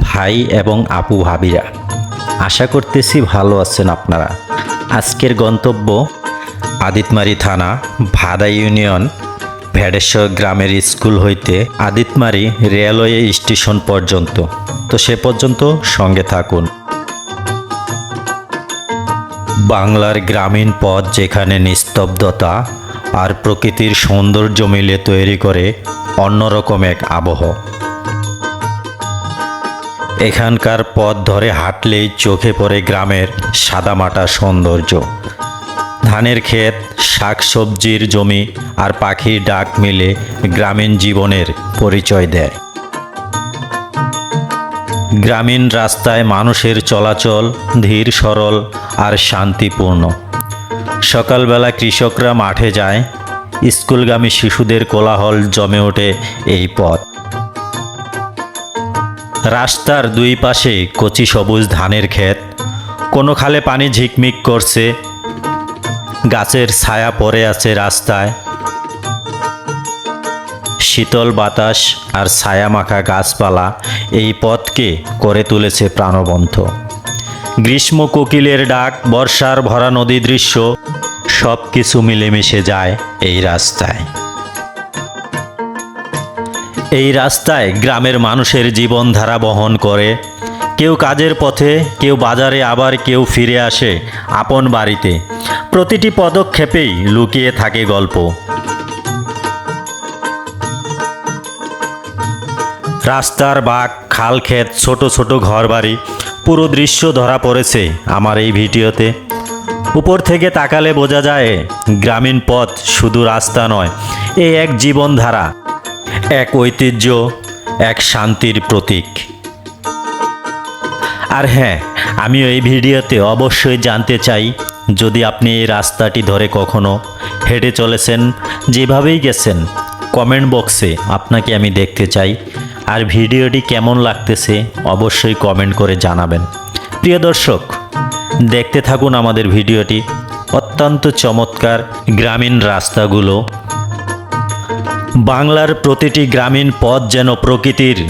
ভাই এবং আপু ভাবিরা, আশা করতেছি ভালো আছেন আপনারা। আজকের গন্তব্য আদিতমারি থানা, ভাদা ইউনিয়ন, ভেড়েশ্বর গ্রামের স্কুল হইতে আদিতমারি রেলওয়ে স্টেশন পর্যন্ত। তো সে পর্যন্ত সঙ্গে থাকুন। বাংলার গ্রামীণ পথ যেখানে নিস্তব্ধতা আর প্রকৃতির সৌন্দর্য মিলে তৈরি করে অন্যরকম এক আবহ। এখানকার পথ ধরে হাঁটলেই চোখে পড়ে গ্রামের সাদামাটা সৌন্দর্য। ধানের ক্ষেত, শাকসবজির জমি আর পাখির ডাক মিলে গ্রামীণ জীবনের পরিচয় দেয়। গ্রামীণ রাস্তায় মানুষের চলাচল ধীর সরল আর শান্তিপূর্ণ। সকালবেলা কৃষকরা মাঠে যায়, স্কুলগামী শিশুদের কোলাহল জমে ওঠে এই পথ। রাস্তার দুই পাশে কচি সবুজ ধানের ক্ষেত। কোনো খালে পানি ঝিকমিক করছে। গাছের ছায়া পড়ে আছে রাস্তায়। শীতল বাতাস আর ছায়ামাখা গাছপালা এই পথকে করে তুলেছে প্রাণবন্ত। গ্রীষ্ম কোকিলের ডাক, বর্ষার ভরা নদী দৃশ্য সব কিছু মিলেমিশে যায় এই রাস্তায়। এই রাস্তায় গ্রামের মানুষের জীবনধারা বহন করে। কেউ কাজের পথে, কেউ বাজারে, আবার কেউ ফিরে আসে আপন বাড়িতে। প্রতিটি পদক্ষেপেই লুকিয়ে থাকে গল্প। রাস্তার বাঁক, খাল ক্ষেত ছোট ছোট ঘরবাড়ি, পুরো দৃশ্য ধরা পড়েছে আমার এই ভিডিওতে। উপর থেকে তাকালে বোঝা যায়, গ্রামীণ পথ শুধু রাস্তা নয়, এ এক জীবনধারা। এক ঐতিহ্য, এক শান্তির প্রতীক। আর হ্যাঁ আমিও এই ভিডিওতে অবশ্যই জানতে চাই, যদি আপনি এই রাস্তাটি ধরে কখনো হেঁটে চলেছেন, যেভাবেই গেছেন, কমেন্ট বক্সে আপনাকে আমি দেখতে চাই। আর ভিডিওটি কেমন লাগতেছে, অবশ্যই কমেন্ট করে জানাবেন। প্রিয় দর্শক, দেখতে থাকুন আমাদের ভিডিওটি। অত্যন্ত চমৎকার গ্রামীণ রাস্তাগুলো বাংলার প্রতিটি গ্রামীণ পথ যেন প্রকৃতির।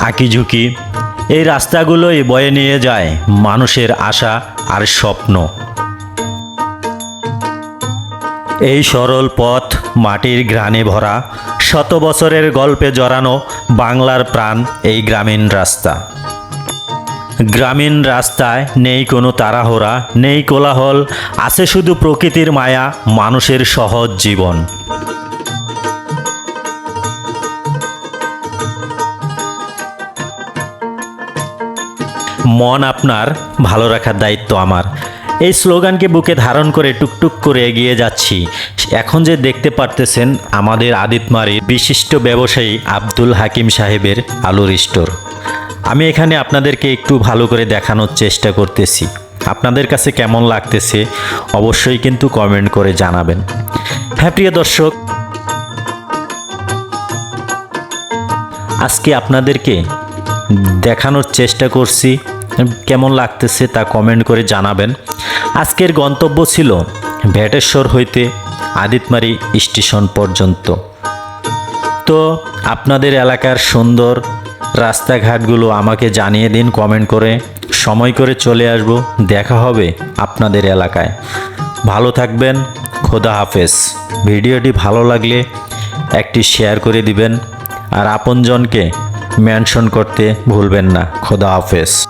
আঁকিঝুঁকি এই রাস্তাগুলোই বয়ে নিয়ে যায় মানুষের আশা আর স্বপ্ন। এই সরল পথ মাটির ঘ্রাণে ভরা, শত বছরের গল্পে জড়ানো বাংলার প্রাণ এই গ্রামীণ রাস্তা। গ্রামীণ রাস্তায় নেই কোনো তাড়াহুড়া, নেই কোলাহল, আছে শুধু প্রকৃতির মায়া, মানুষের সহজ জীবন। মন আপনার ভালো রাখার দায়িত্ব আমার। এই স্লোগানকে বুকে ধারণ করে টুকটুক করে এগিয়ে যাচ্ছি। এখন যে দেখতে পারতেছেন আমাদের আদিতমারির বিশিষ্ট ব্যবসায়ী আব্দুল হাকিম সাহেবের আলুর স্টোর। আমি এখানে আপনাদেরকে একটু ভালো করে দেখানোর চেষ্টা করতেছি। আপনাদের কাছে কেমন লাগতেছে অবশ্যই কিন্তু কমেন্ট করে জানাবেন। হ্যাঁ প্রিয় দর্শক। আজকে আপনাদেরকে দেখানোর চেষ্টা করছি কেমন লাগতেছে তা কমেন্ট করে জানাবেন। আজকের গন্তব্য ছিল ভেটেশ্বর হইতে আদিতমারি স্টেশন পর্যন্ত। তো আপনাদের এলাকার সুন্দর রাস্তাঘাটগুলো আমাকে জানিয়ে দিন কমেন্ট করে। সময় করে চলে আসব, দেখা হবে আপনাদের এলাকায়। ভালো থাকবেন, খোদা হাফেজ। ভিডিওটি ভালো লাগলে একটি শেয়ার করে দিবেন। আর আপনজনকে মেনশন করতে ভুলবেন না। খোদা হাফেজ।